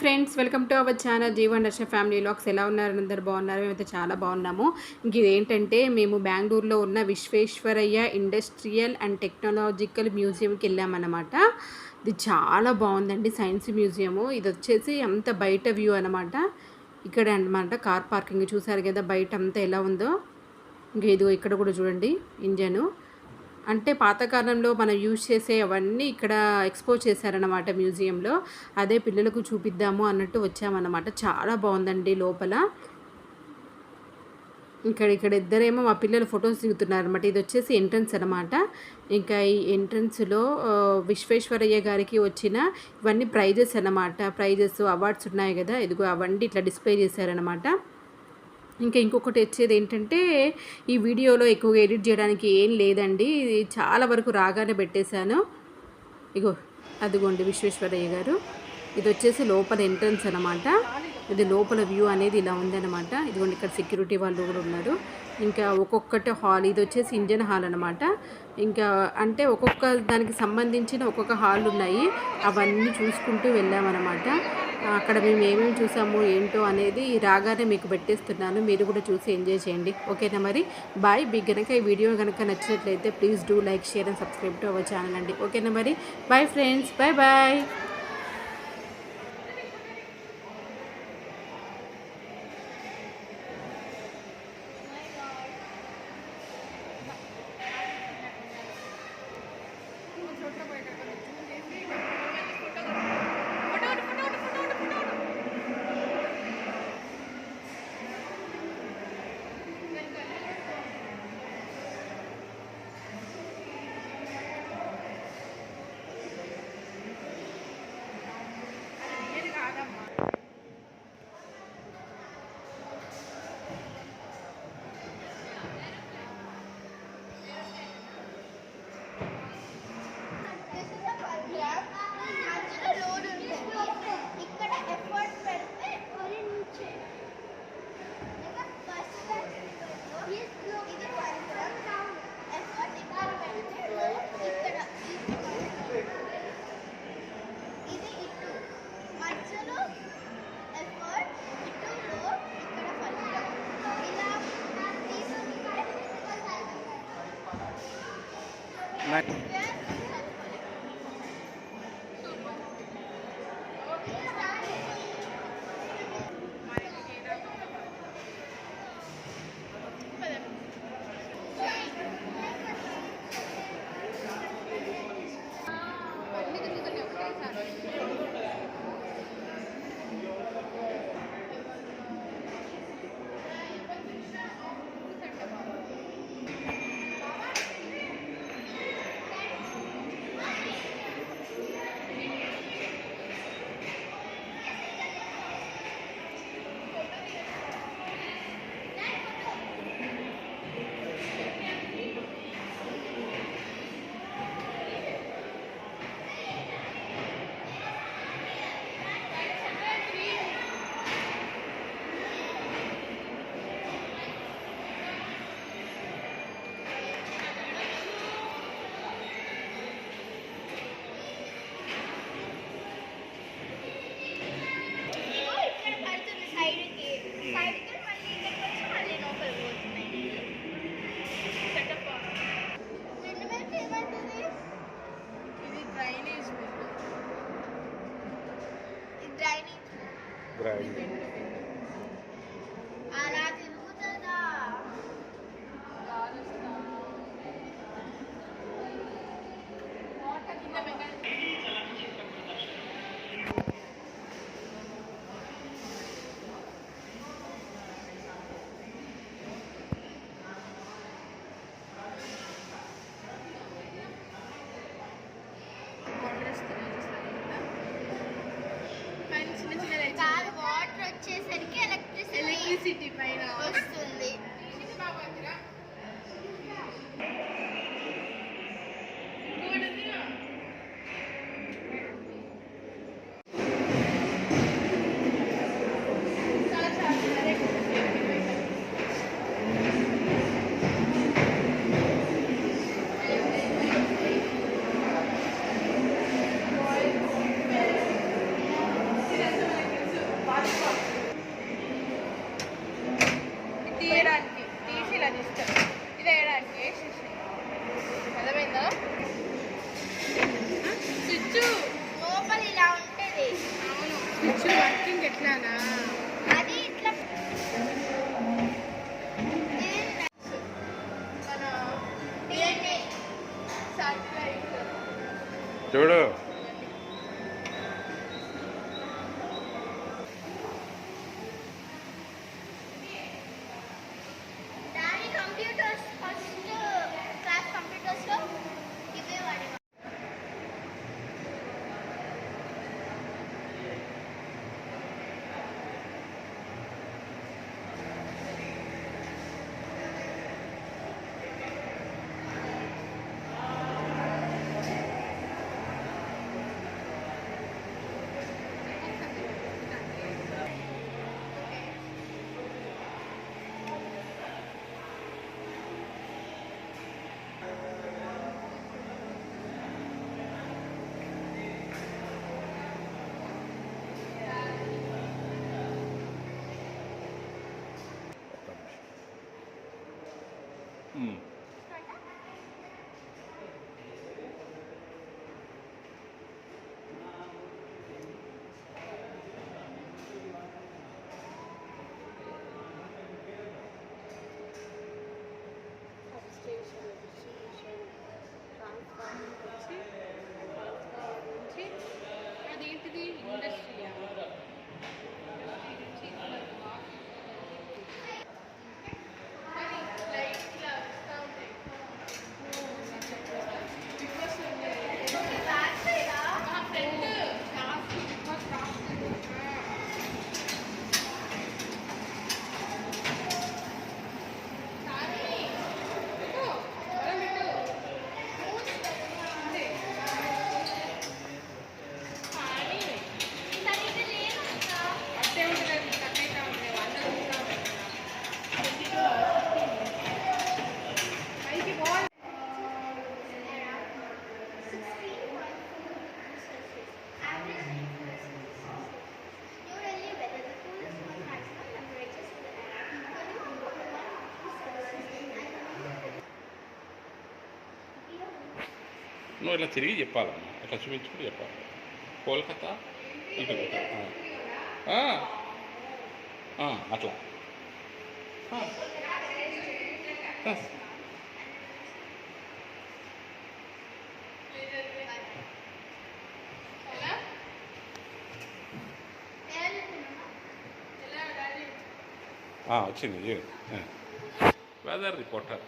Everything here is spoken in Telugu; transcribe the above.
Friends welcome to our channel Jeevan Darsha family lakhs ఎలా ఉన్నారు? అందరు బాగున్నారు? మేమైతే చాలా బాగున్నాము. ఇంక ఇదేంటంటే మేము బెంగళూరులో ఉన్న విశ్వేశ్వరయ్య ఇండస్ట్రియల్ అండ్ టెక్నాలజికల్ మ్యూజియంకి వెళ్ళామన్నమాట. ఇది చాలా బాగుందండి సైన్స్ మ్యూజియము. ఇది వచ్చేసి అంత బయట వ్యూ అనమాట ఇక్కడ అనమాట కార్ పార్కింగ్ చూసారు కదా బయట అంతా ఎలా ఉందో. ఇంక ఇదిగో ఇక్కడ కూడా చూడండి ఇంజను. అంటే పాతకాలంలో మనం యూజ్ చేసే అవన్నీ ఇక్కడ ఎక్స్పోజ్ చేశారనమాట మ్యూజియంలో. అదే పిల్లలకు చూపిద్దాము అన్నట్టు వచ్చామన్నమాట. చాలా బాగుందండి లోపల. ఇక్కడ ఇక్కడ ఇద్దరేమో మా పిల్లలు ఫొటోస్ దిగుతున్నారు అనమాట ఇది వచ్చేసి ఎంట్రన్స్ అనమాట ఇంకా ఈ ఎంట్రన్స్లో విశ్వేశ్వరయ్య గారికి వచ్చిన ఇవన్నీ ప్రైజెస్ అన్నమాట. ప్రైజెస్ అవార్డ్స్ ఉన్నాయి కదా. ఇదిగో అవన్నీ ఇట్లా డిస్ప్లే చేశారనమాట ఇంకా ఇంకొకటి వచ్చేది ఏంటంటే ఈ వీడియోలో ఎక్కువగా ఎడిట్ చేయడానికి ఏం లేదండి. ఇది చాలా వరకు రాగానే పెట్టేశాను. ఇగో అదిగోండి విశ్వేశ్వరయ్య గారు. ఇది వచ్చేసి లోపల ఎంట్రన్స్ అనమాట ఇది లోపల వ్యూ అనేది ఇలా ఉందన్నమాట. ఇదిగోండి ఇక్కడ సెక్యూరిటీ వాళ్ళు కూడా ఉన్నారు. ఇంకా ఒక్కొక్కటి హాల్ ఇది వచ్చేసి ఇండియన్ హాల్ అనమాట ఇంకా అంటే ఒక్కొక్క దానికి సంబంధించిన ఒక్కొక్క హాల్ ఉన్నాయి. అవన్నీ చూసుకుంటూ వెళ్ళామన్నమాట. అక్కడ మేము ఏమేమి చూసాము ఏంటో అనేది రాగానే మీకు పెట్టేస్తున్నాను. మీరు కూడా చూసి ఎంజాయ్ చేయండి. ఓకేనా మరి? బాయ్. మీకు కనుక ఈ వీడియో కనుక నచ్చినట్లయితే please do like share and subscribe to our channel అండి. ఓకేనా మరి? Bye friends. Bye bye. này. ब्राइड। చూడు. Mm. నువ్వు ఇట్లా తిరిగి చెప్పాలమ్మా ఇట్లా చూపించుకుని చెప్పాలి? కోల్కతా ఇటు అట్లా. వచ్చింది వెదర్ రిపోర్టర్